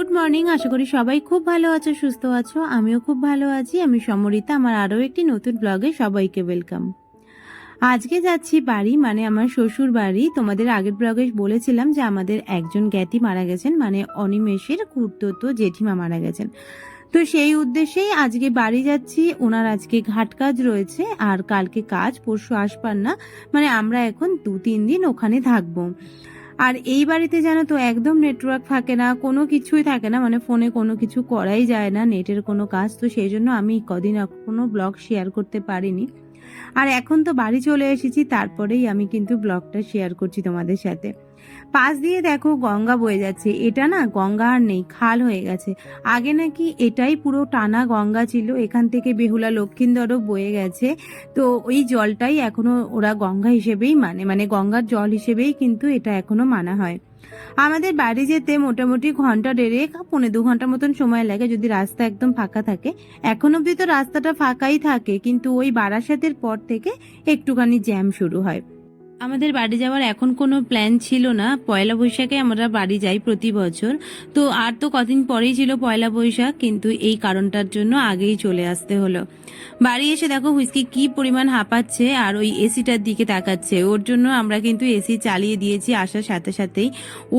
Good morning. আশা করি সবাই খুব ভালো আছো, সুস্থ আছো। আমিও খুব ভালো আছি। আমি সমরিতা। আমার আরও একটি নতুন ব্লগে সবাইকে ওয়েলকাম আজকে যাচ্ছি বাড়ি মানে আমার শ্বশুর বাড়ি। তোমাদের আগের ব্লগে বলেছিলাম যে আমাদের একজন জ্ঞাতি মারা গেছেন মানে অনিমেষের কুর্ততো জেঠিমা মারা গেছেন। তো সেই উদ্দেশ্যেই আজকে বাড়ি যাচ্ছি। ওনার আজকে ঘাট কাজ রয়েছে, আর কালকে কাজ, পরশু আসবার না মানে আমরা এখন দু তিন দিন ওখানে থাকব। আর এই বাড়িতে যেন তো একদম নেটওয়ার্ক থাকে না, কোনো কিছুই থাকে না মানে ফোনে কোনো কিছু করাই যায় না নেটের কোনো কাজ, তো সেই জন্য আমি কদিন কোনো ব্লগ শেয়ার করতে পারিনি। আর এখন তো বাড়ি চলে এসেছি, তারপরেই আমি কিন্তু ব্লগটা শেয়ার করছি তোমাদের সাথে। পাশ দিয়ে দেখো গঙ্গা বয়ে যাচ্ছে। এটা না গঙ্গা আর নেই, খাল হয়ে গেছে। আগে নাকি এটাই পুরো টানা গঙ্গা ছিল, এখান থেকে বেহুলা লক্ষিন্দরও বয়ে গেছে। তো ওই জলটাই এখনও ওরা গঙ্গা হিসেবেই মানে মানে গঙ্গার জল হিসেবেই কিন্তু এটা এখনও মানা হয়। আমাদের বাড়ি যেতে মোটামুটি ঘণ্টা দেড়েক, পৌনে দু ঘণ্টা মতন সময় লাগে যদি রাস্তা একদম ফাঁকা থাকে। এখন অব্দি তো রাস্তাটা ফাঁকাই থাকে, কিন্তু ওই বারাসাতের পর থেকে একটুখানি জ্যাম শুরু হয়। আমাদের বাড়ি যাওয়ার এখন কোনো প্ল্যান ছিল না। পয়লা বৈশাখে আমরা বাড়ি যাই প্রতি বছর। তো আর তো কদিন পরেই ছিল পয়লা বৈশাখ, কিন্তু এই কারণটার জন্য আগেই চলে আসতে হলো। বাড়ি এসে দেখো হুইস্কি কি পরিমাণ হাঁপাচ্ছে আর ওই এসিটার দিকে তাকাচ্ছে। ওর জন্য আমরা কিন্তু এসি চালিয়ে দিয়েছি আসার সাথে সাথেই।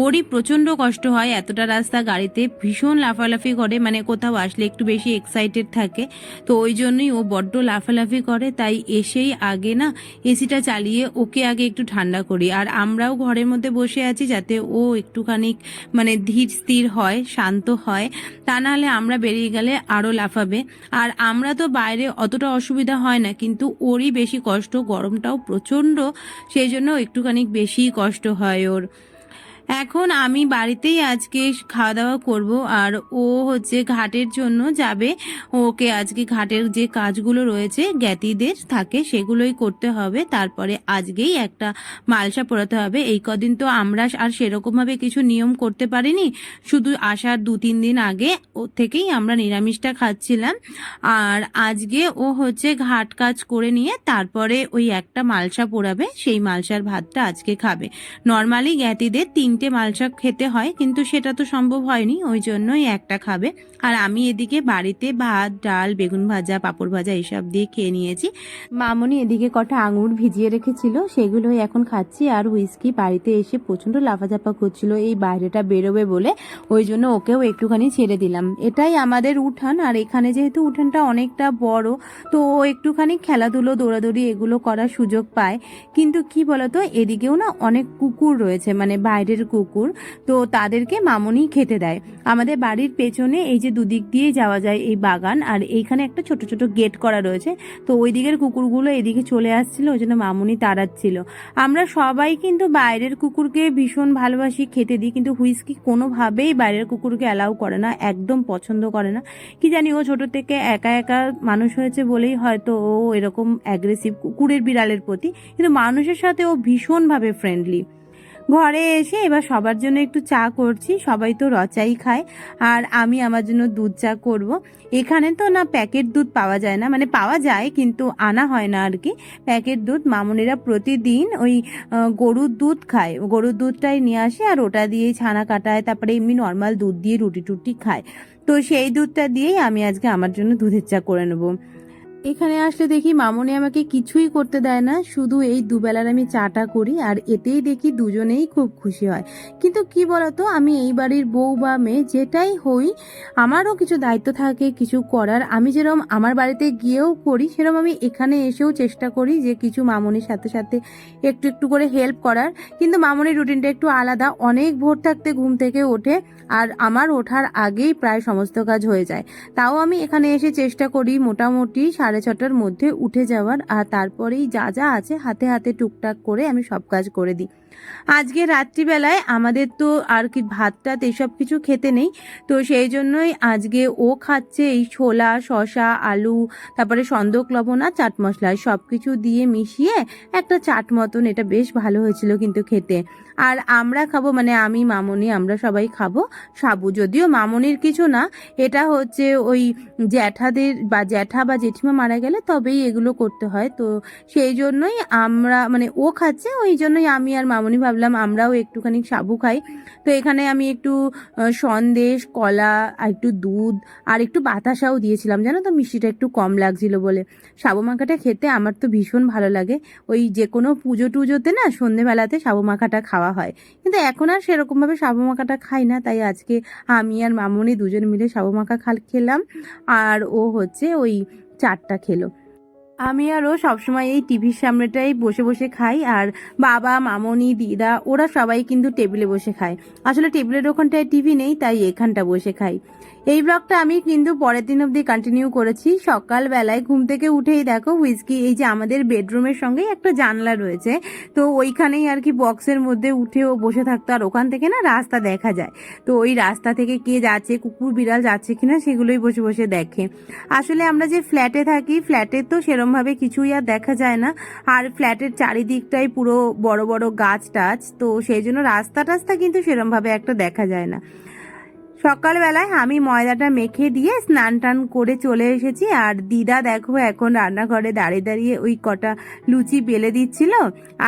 ওরই প্রচণ্ড কষ্ট হয়, এতটা রাস্তা গাড়িতে ভীষণ লাফালাফি করে মানে কোথাও আসলে একটু বেশি এক্সাইটেড থাকে। তো ওই জন্যই ও বড্ড লাফালাফি করে, তাই এসেই আগে না এসিটা চালিয়ে ওকে আগে একটু ঠান্ডা করি। আর আমরাও ঘরের মধ্যে বসে আছি যাতে ও একটুখানি মানে ধীর স্থির হয়, শান্ত হয়। তা নাহলে আমরা বেরিয়ে গেলে আরও লাফাবে। আর আমরা তো বাইরে অতটা অসুবিধা হয় না, কিন্তু ওরই বেশি কষ্ট। গরমটাও প্রচণ্ড, সেই জন্য একটুখানি বেশি কষ্ট হয় ওর। এখন আমি বাড়িতেই আজকে খাওয়া দাওয়া করব আর ও হচ্ছে ঘাটের জন্য যাবে। ওকে আজকে ঘাটের যে কাজগুলো রয়েছে জ্ঞাতিদের থাকে সেগুলোই করতে হবে। তারপরে আজকেই একটা মালসা পোড়াতে হবে। এই কদিন তো আমরা আর সেরকমভাবে কিছু নিয়ম করতে পারিনি। শুধু আসার দু তিন দিন আগে ও থেকেই আমরা নিরামিষটা খাচ্ছিলাম। আর আজকে ও হচ্ছে ঘাট কাজ করে নিয়ে তারপরে ওই একটা মালসা পোড়াবে। সেই মালসার ভাতটা আজকে খাবে। নর্মালি জ্ঞাতিদের তিনটে মালসা খেতে হয়, কিন্তু সেটা তো সম্ভব হয়নি, ওই জন্যই একটা খাবে। আর আমি এদিকে বাড়িতে ভাত, ডাল, বেগুন ভাজা, পাঁপড় ভাজা এসব দিয়ে খেয়ে নিয়েছি। মামনি এদিকে কটা আঙুর ভিজিয়ে রেখেছিল, সেগুলোই এখন খাচ্ছি, আর হুইস্কি বাড়িতে এসে প্রচণ্ড লাফাঝাপা করছিল, এই বাইরেটা বেরোবে বলে, ওই জন্য ওকেও একটুখানি ছেড়ে দিলাম। এটাই আমাদের উঠান, আর এখানে যেহেতু উঠানটা অনেকটা বড়, তো ও একটুখানি খেলাধুলো, দৌড়াদৌড়ি এগুলো করার সুযোগ পায়। কিন্তু কি বলতো, এদিকেও না অনেক কুকুর রয়েছে মানে বাইরের কুকুর, তো তাদেরকে মামনি খেতে দেয়। আমাদের বাড়ির পেছনে এই যে দুদিক দিয়ে যাওয়া যায় এই বাগান, আর এইখানে একটা ছোট ছোট গেট করা রয়েছে। তো ওই দিকের কুকুরগুলো এদিকে চলে আসছিল, ওই জন্য মামুনি তাড়াচ্ছিল। আমরা সবাই কিন্তু বাইরের কুকুরকে ভীষণ ভালোবাসি, খেতে দিই, কিন্তু হুইস্কি কোনোভাবেই বাইরের কুকুরকে অ্যালাউ করে না, একদম পছন্দ করে না। কি জানি, ও ছোট থেকে একা একা মানুষ হয়েছে বলেই হয়তো ও এরকম অ্যাগ্রেসিভ কুকুরের বিড়ালের প্রতি। কিন্তু মানুষের সাথে ও ভীষণভাবে ফ্রেন্ডলি ঘরে এসে এবার সবার জন্য একটু চা করছি, সবাই তো রচাই খায়, আর আমি আমার জন্য দুধ চা করব। এখানে তো না প্যাকেট দুধ পাওয়া যায় না মানে পাওয়া যায় কিন্তু আনা হয় না আর কি। প্যাকেট দুধ মামুনিরা প্রতিদিন ওই গরুর দুধ খায়। গরুর দুধটাই নিয়ে আসে আর ওটা দিয়েই ছানা কাটায়, তারপরে এমনি নর্মাল দুধ দিয়ে রুটি টুটি খায়। তো সেই দুধটা দিয়েই আমি আজকে আমার জন্য দুধের চা করে নেব। এখানে আসলে দেখি মামনি আমাকে কিছুই করতে দেয় না, শুধু এই দুবেলার আমি চাটা করি আর এতেই দেখি দুজনেই খুব খুশি হয়। কিন্তু কি বলতো, আমি এই বাড়ির বউ বা মেয়ে যেটাই হই, আমারও কিছু দায়িত্ব থাকে, কিছু করার। আমি যেরকম আমার বাড়িতে গিয়েও করি সেরকম আমি এখানে এসেও চেষ্টা করি যে কিছু মামনির সাথে সাথে একটু একটু করে হেল্প করার। কিন্তু মামনির রুটিনটা একটু আলাদা। অনেক ভোর থাকতে ঘুম থেকে ওঠে আর আমার ওঠার আগেই প্রায় সমস্ত কাজ হয়ে যায়। তাও আমি এখানে এসে চেষ্টা করি মোটামুটি ছটার মধ্যে উঠে যাওয়ার, আর তারপরেই যা যা আছে হাতে হাতে টুকটাক করে আমি সব কাজ করে দিই। আজকে রাত্রিবেলায় আমাদের তো আর কি ভাত টাত এসব কিছু খেতে নেই, তো সেই জন্যই আজকে ও খাচ্ছে এই ছোলা শশা আলু, তারপরে সন্দক লবণ আর চাট মশলা। সব কিছু দিয়ে মিশিয়ে একটা চাট মতন, এটা বেশ ভালো হয়েছিল কিন্তু খেতে। আর আমরা খাব মানে আমি, মামনি, আমরা সবাই খাব সাবু। যদিও মামনির কিছু না, এটা হচ্ছে ওই জ্যাঠাদের বা জ্যাঠা বা জেঠিমা মারা গেলে তবেই এগুলো করতে হয়। তো সেই জন্যই আমরা মানে ও খাচ্ছে, ওই জন্যই আমি আর মামনি ভাবলাম আমরাও একটুখানি সাবু খাই। তো এখানে আমি একটু সন্দেশ, কলা আর একটু দুধ আর একটু বাতাসাও দিয়েছিলাম। জানো তো মিষ্টিটা একটু কম লাগছিল বলে। সাবু মাখাটা খেতে আমার তো ভীষণ ভালো লাগে। ওই যে কোনো পুজো টুজোতে না সন্ধেবেলাতে সাবু মাখাটা খাওয়া হয়। কিন্তু এখন আর সেরকমভাবে সাবু মাখাটা খাই না। তাই আজকে আমি আর মামনি দুজন মিলে সাবু মাখা খাল, খেলাম। আর ও হচ্ছে ওই চারটা খেলো। আমি আর ও সবসময় এই টিভির সামনেটাই বসে বসে খাই, আর বাবা, মামনি, দিদা, ওরা সবাই কিন্তু টেবিলে বসে খায়। আসলে টেবিলের ওখানটায় টিভি নেই, তাই এখানটা বসে খাই। এই ব্লগটা আমি কিন্তু পরের দিন অবধি কন্টিনিউ করেছি। সকালবেলায় ঘুম থেকে উঠেই দেখো, হুইস্কি, এই যে আমাদের বেডরুমের সঙ্গেই একটা জানলা রয়েছে। তো ওইখানেই আর কি বক্সের মধ্যে উঠে ও বসে থাকতো, আর ওখান থেকে না রাস্তা দেখা যায়। তো ওই রাস্তা থেকে কে যাচ্ছে, কুকুর, বিড়াল যাচ্ছে কিনা, সেগুলোই বসে বসে দেখে। আসলে আমরা যে ফ্ল্যাটে থাকি ফ্ল্যাটে তো সেরমভাবে কিছুই আর দেখা যায় না। আর ফ্ল্যাটের চারিদিকটাই পুরো বড় বড় গাছ টাছ, তো সেই জন্য রাস্তা টাস্তা কিন্তু সেরমভাবে একটা দেখা যায় না। সকালবেলায় আমি ময়দাটা মেখে দিয়ে স্নান টান করে চলে এসেছি। আর দিদা দেখো এখন রান্নাঘরে দাঁড়িয়ে দাঁড়িয়ে ওই কটা লুচি বেলে দিচ্ছিল।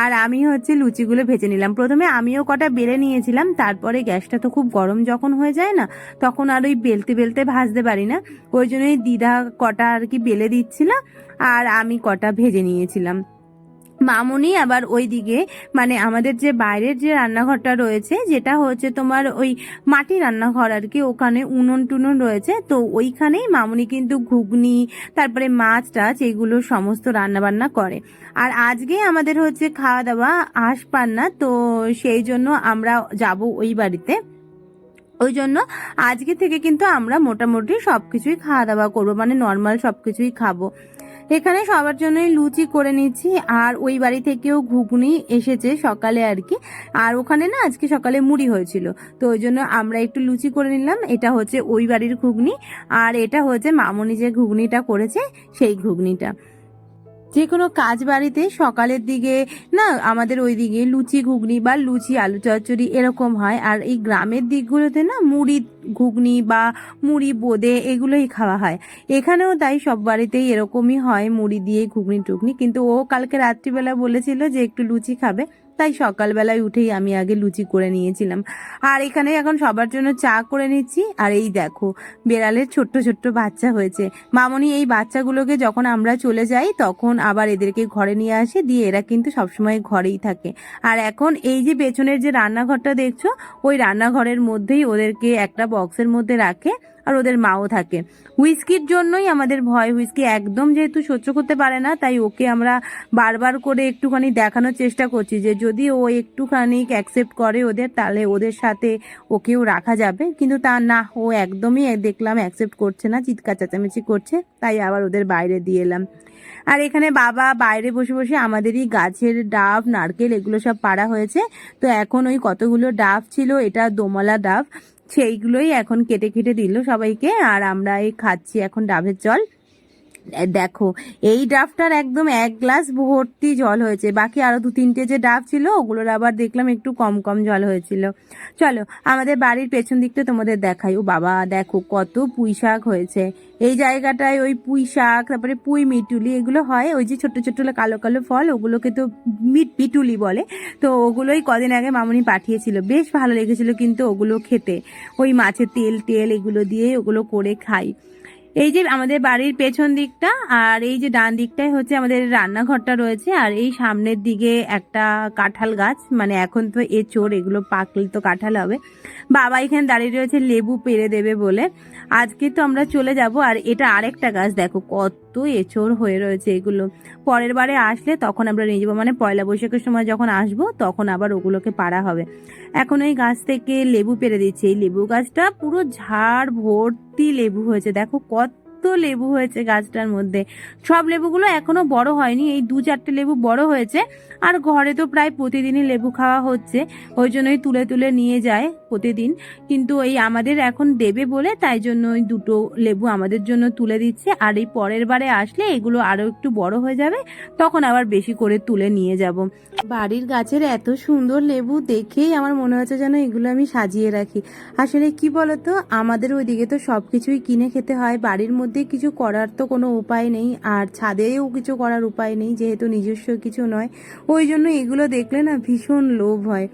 আর আমি হচ্ছে লুচিগুলো ভেজে নিলাম। প্রথমে আমিও কটা বেলে নিয়েছিলাম। তারপরে গ্যাসটা তো খুব গরম যখন হয়ে যায় না, তখন আর ওই বেলতে বেলতে ভাজতে পারি না। ওই জন্যই দিদা কটা আর কি বেলে দিচ্ছিল, আর আমি কটা ভেজে নিয়েছিলাম। মামুনি আবার ওইদিকে মানে আমাদের যে বাইরের যে রান্নাঘরটা রয়েছে, যেটা হচ্ছে তোমার ওই মাটি রান্নাঘর আর কি, ওখানে উনুন টুনুন রয়েছে, তো ওইখানেই মামুনি কিন্তু ঘুগনি, তারপরে মাছ টাছ, এগুলো সমস্ত রান্না বান্না করে। আর আজকে আমাদের হচ্ছে খাওয়া দাওয়া আশ পান্না তো সেই জন্য আমরা যাব ওই বাড়িতে। ওই জন্য আজকে থেকে কিন্তু আমরা মোটামুটি সবকিছুই খাওয়া দাওয়া করব মানে নর্মাল সবকিছুই খাব। এখানে সবার জন্য লুচি করে নিচ্ছি, আর ওই বাড়ি থেকেও ঘুগনি এসেছে সকালে আর কি। আর ওখানে না আজকে সকালে মুড়ি হয়েছিল, তো ওই জন্য আমরা একটু লুচি করে নিলাম। এটা হচ্ছে ওই বাড়ির ঘুগনি, আর এটা হচ্ছে মামনি যে ঘুগনিটা করেছে, সেই ঘুগনিটা। যে কোনো কাজ বাড়িতে সকালের দিকে, না, আমাদের ওই দিকে লুচি, ঘুগনি বা লুচি, আলু চচ্চড়ি এরকম হয়। আর এই গ্রামের দিকগুলোতে, না, মুড়ি, ঘুগনি বা মুড়ি, বোঁদে এগুলোই খাওয়া হয়। এখানেও তাই সব বাড়িতেই এরকমই হয়, মুড়ি দিয়ে ঘুগনি, টুগনি। কিন্তু ও কালকে রাত্রিবেলা বলেছিল যে একটু লুচি খাবে। তাই সকালবেলায় উঠেই আমি আগে লুচি করে নিয়েছিলাম। আর এখানে এখন সবার জন্য চা করে নিচ্ছি। আর এই দেখো, বেড়ালের ছোট্ট ছোট্ট বাচ্চা হয়েছে। মামনি এই বাচ্চাগুলোকে যখন আমরা চলে যাই, তখন আবার এদেরকে ঘরে নিয়ে আসে। দিয়ে এরা কিন্তু সবসময় ঘরেই থাকে। আর এখন এই যে পেছনের যে রান্নাঘরটা দেখছ, ওই রান্নাঘরের মধ্যেই ওদেরকে একটা বক্সের মধ্যে রাখে। আর ওদের মাও থাকে। হুইস্কির জন্যই আমাদের ভয়। হুইস্কি একদম যেহেতু সহ্য করতে পারে না, তাই ওকে আমরা বারবার করে একটুখানি দেখানোর চেষ্টা করছি যে যদি ও একটুখানি অ্যাকসেপ্ট করে ওদের, তাহলে ওদের সাথে ওকেও রাখা যাবে। কিন্তু তা না, ও একদমই দেখলাম অ্যাকসেপ্ট করছে না, চিৎকার চেঁচামেচি করছে, তাই আবার ওদের বাইরে দিয়ে এলাম। আর এখানে বাবা বাইরে বসে বসে আমাদেরই গাছের ডাব, নারকেল, এগুলো সব পাড়া হয়েছে। তো এখন ওই কতগুলো ডাব ছিল, এটা দোমলা ডাব। সেইগুলোই এখন কেটে কেটে দিল সবাইকে। আর আমরা এই খাচ্ছি এখন ডাবের জল। দেখো, এই ডাবটার একদম এক গ্লাস ভর্তি জল হয়েছে। বাকি আরও দু তিনটে যে ডাব ছিল, ওগুলোর আবার দেখলাম একটু কম কম জল হয়েছিল। চলো, আমাদের বাড়ির পেছন দিকটা তোমাদের দেখাই। ও বাবা, দেখো কত পুঁই শাক হয়েছে। এই জায়গাটায় ওই পুঁই শাক, তারপরে পুঁই মিটুলি, এগুলো হয় ওই যে ছোট ছোট কালো কালো ফল, ওগুলোকে তো মিট পিটুলি বলে। তো ওগুলোই কদিন আগে মামুনি পাঠিয়েছিল। বেশ ভালো লেগেছিল কিন্তু ওগুলো খেতে। ওই মাছের তেল টেল এগুলো দিয়ে ওগুলো করে খাই। এই যে আমাদের বাড়ির পেছন দিকটা আর এই যে ডান দিকটাই হচ্ছে আমাদের রান্নাঘরটা রয়েছে আর এই সামনের দিকে একটা কাঁঠাল গাছ মানে এখন তো এ চোর, এগুলো পাকলে তো কাঁঠাল হবে। বাবা এখানে দাঁড়িয়ে রয়েছে লেবু পেরে দেবে বলে। আজকে তো আমরা চলে যাব আর এটা আরেকটা গাছ, দেখো কত এচোর হয়ে রয়েছে এগুলো। পরের বারে আসলে তখন আমরা নিয়ে যাব। মানে পয়লা বৈশাখের সময় যখন আসব, তখন আবার ওগুলোকে পাড়া হবে। এখন ওই গাছ থেকে লেবু পেরে দিচ্ছে। এই লেবু গাছটা পুরো ঝাড় ভর্তি লেবু হয়েছে। দেখো কত লেবু হয়েছে গাছটার মধ্যে। সব লেবুগুলো এখনও বড় হয়নি, এই দু চারটে লেবু বড় হয়েছে। আর ঘরে তো প্রায় প্রতিদিনই লেবু খাওয়া হচ্ছে, ওই জন্যই তুলে তুলে নিয়ে যায় প্রতিদিন। কিন্তু এই আমাদের এখন দেবে বলে তাই জন্য ওই দুটো লেবু আমাদের জন্য তুলে দিচ্ছে। আর এই পরের বারে আসলে এগুলো আরও একটু বড় হয়ে যাবে, তখন আবার বেশি করে তুলে নিয়ে যাব। বাড়ির গাছের এত সুন্দর লেবু দেখেই আমার মনে হচ্ছে যেন এগুলো আমি সাজিয়ে রাখি। আসলে কি বলতো, আমাদের ওইদিকে তো সব কিছুই কিনে খেতে হয়, বাড়ির মধ্যে মধ্যে কিছু করার তো কোনো উপায় নেই, আর ছাদেও কিছু করার উপায় নেই, যেহেতু নিজস্ব কিছু নয়। ওই জন্য এগুলো দেখলে না ভীষণ লোভ হয়।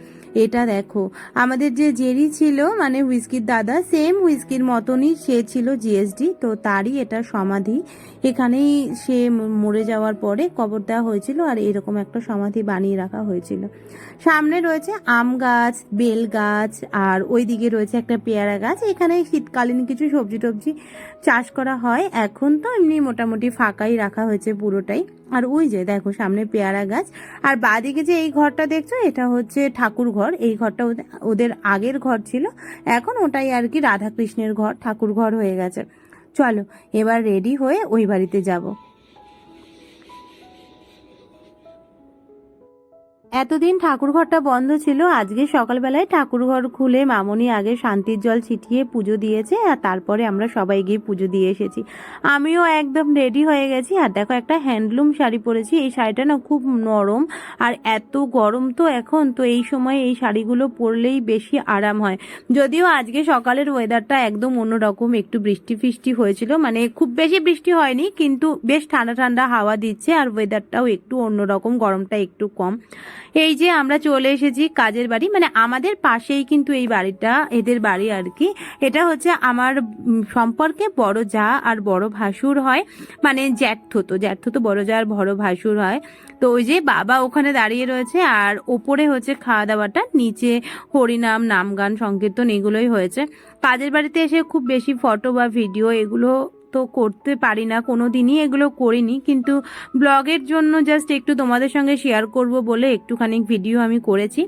এটা দেখো, আমাদের যে জেরি ছিল মানে হুইস্কির দাদা সেম হুইস্কির মতনই সে ছিল জিএসডি তো তারই এটা সমাধি। এখানেই সে মরে যাওয়ার পরে কবর দেওয়া হয়েছিল আর এরকম একটা সমাধি বানিয়ে রাখা হয়েছিল। সামনে রয়েছে আম গাছ, বেল গাছ আর ওই দিকে রয়েছে একটা পেয়ারা গাছ। এখানে শীতকালীন কিছু সবজি টবজি চাষ করা হয়। এখন তো এমনি মোটামুটি ফাঁকাই রাখা হয়েছে পুরোটাই। আর ওই যে দেখো সামনে পেয়ারা গাছ। আর বাদিকে যে এই ঘরটা দেখছ, এটা হচ্ছে ঠাকুর ঘর। এই ঘরটা ওদের- আগের ঘর ছিল। এখন ওটাই আর কি রাধাকৃষ্ণের ঘর, ঠাকুর ঘর হয়ে গেছে। চলো এবার রেডি হয়ে ওই বাড়িতে যাব। এতদিন ঠাকুর ঘরটা বন্ধ ছিল, আজকে সকালবেলায় ঠাকুর ঘর খুলে মামনি আগে শান্তির জল ছিটিয়ে পুজো দিয়েছে আর তারপরে আমরা সবাই গিয়ে পুজো দিয়ে এসেছি। আমিও একদম রেডি হয়ে গেছি। আর দেখো একটা হ্যান্ডলুম শাড়ি পরেছি, এই শাড়িটা না খুব নরম আর এত গরম তো এখন, তো এই সময় এই শাড়িগুলো পরলেই বেশি আরাম হয়। যদিও আজকে সকালের ওয়েদারটা একদম অন্যরকম, একটু বৃষ্টি ফিষ্টি হয়েছিল মানে খুব বেশি বৃষ্টি হয়নি, কিন্তু বেশ ঠান্ডা ঠান্ডা হাওয়া দিচ্ছে আর ওয়েদারটাও একটু অন্যরকম, গরমটা একটু কম। এই যে আমরা চলে এসেছি কাজের বাড়ি মানে আমাদের পাশেই কিন্তু এই বাড়িটা, এদের বাড়ি আর কি। এটা হচ্ছে আমার সম্পর্কে বড় যা আর বড় ভাসুর হয় মানে জ্যাঠতো তো। জ্যাঠতো তো বড় যা আর বড় ভাসুর হয়। তো ওই যে বাবা ওখানে দাঁড়িয়ে রয়েছে আর ওপরে হচ্ছে খাওয়া দাওয়াটা নিচে হরিনাম নাম গান সংকীর্তন এগুলোই হয়েছে। কাজের বাড়িতে এসে খুব বেশি ফটো বা ভিডিও এগুলো তো করতে পারি না কোনো দিনই এগুলো করিনি। কিন্তু ব্লগের জন্য জাস্ট একটু তোমাদের সঙ্গে শেয়ার করব বলে একটুখানি ভিডিও আমি করেছি।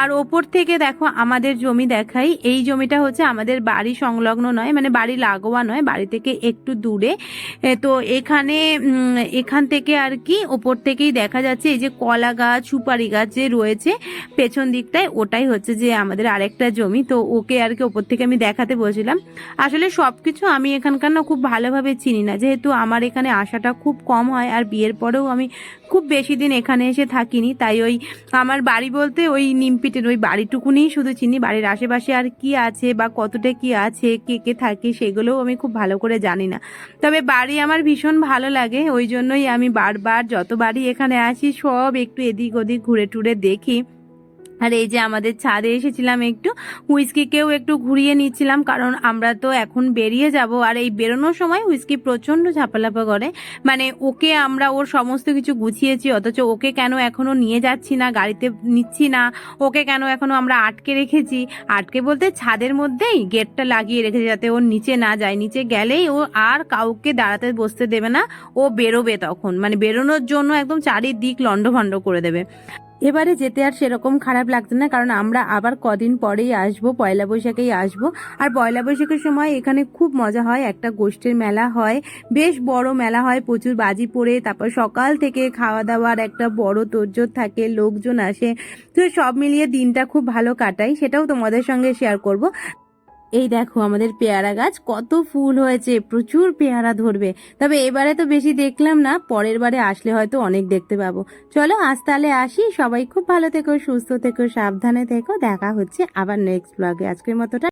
আর ওপর থেকে দেখো আমাদের জমি দেখাই। এই জমিটা হচ্ছে আমাদের বাড়ি সংলগ্ন নয় মানে বাড়ি লাগোয়া নয়, বাড়ি থেকে একটু দূরে। তো এখানে এখান থেকে আর কি ওপর থেকেই দেখা যাচ্ছে এই যে কলা গাছ, সুপারি গাছ যে রয়েছে পেছন দিকটায়, ওটাই হচ্ছে যে আমাদের আরেকটা জমি। তো ওকে আর কি ওপর থেকে আমি দেখাতে বলছিলাম। আসলে সবকিছু আমি এখানকার না খুব ভালোভাবে চিনি না। যেহেতু আমার এখানে আসাটা খুব কম হয় আর বিয়ের পরেও আমি খুব বেশি দিন এখানে এসে থাকিনি, তাই ওই আমার বাড়ি বলতে ওই নিমপিটের ওই বাড়িটুকুনিই শুধু চিনি, বাড়ির আশেপাশে আর কি আছে বা কতটা কি আছে, কে কে থাকে সেগুলোও আমি খুব ভালো করে জানি না। তবে বাড়ি আমার ভীষণ ভালো লাগে, ওই জন্যই আমি বারবার যতবারই এখানে আসি সব একটু এদিক ওদিক ঘুরে টুরে দেখি। আর এই যে আমাদের ছাদে এসেছিলাম একটু হুইস্কিকেও একটু ঘুরিয়ে নিচ্ছিলাম, কারণ আমরা তো এখন বেরিয়ে যাব। আর এই বেরোনোর সময় হুইস্কি প্রচণ্ড ঝাপালাপা করে। মানে ওকে আমরা ওর সমস্ত কিছু গুছিয়েছি, অথচ ওকে কেন এখনও নিয়ে যাচ্ছি না, গাড়িতে নিচ্ছি না, ওকে কেন এখনও আমরা আটকে রেখেছি। আটকে বলতে ছাদের মধ্যেই গেটটা লাগিয়ে রেখেছি যাতে ওর নিচে না যায়। নিচে গেলেই ও আর কাউকে দাঁড়াতে বসতে দেবে না, ও বেরোবে তখন। মানে বেরোনোর জন্য একদম চারিদিক লন্ডভন্ড করে দেবে। এবারে যেতে আর সেরকম খারাপ লাগছে না, কারণ আমরা আবার কদিন পরেই আসব, পয়লা বৈশাখেই আসব। আর পয়লা বৈশাখের সময় এখানে খুব মজা হয়, একটা গোষ্ঠীর মেলা হয়, বেশ বড় মেলা হয়, প্রচুর বাজি পড়ে, তারপর সকাল থেকে খাওয়া দাওয়ার একটা বড় তোরজোর থাকে, লোকজন আসে, তো সব মিলিয়ে দিনটা খুব ভালো কাটাই, সেটাও তোমাদের সঙ্গে শেয়ার করব। এই দেখো আমাদের পেয়ারা গাছ, কত ফুল হয়েছে, প্রচুর পেয়ারা ধরবে। তবে এবারে তো বেশি দেখলাম না, পরের বারে আসলে হয়তো অনেক দেখতে পাবো। চলো আজ তাহলে আসি, সবাই খুব ভালো থেকো, সুস্থ থেকো, সাবধানে থেকো, দেখা হচ্ছে আবার নেক্সট ব্লগে আজকের মতোটা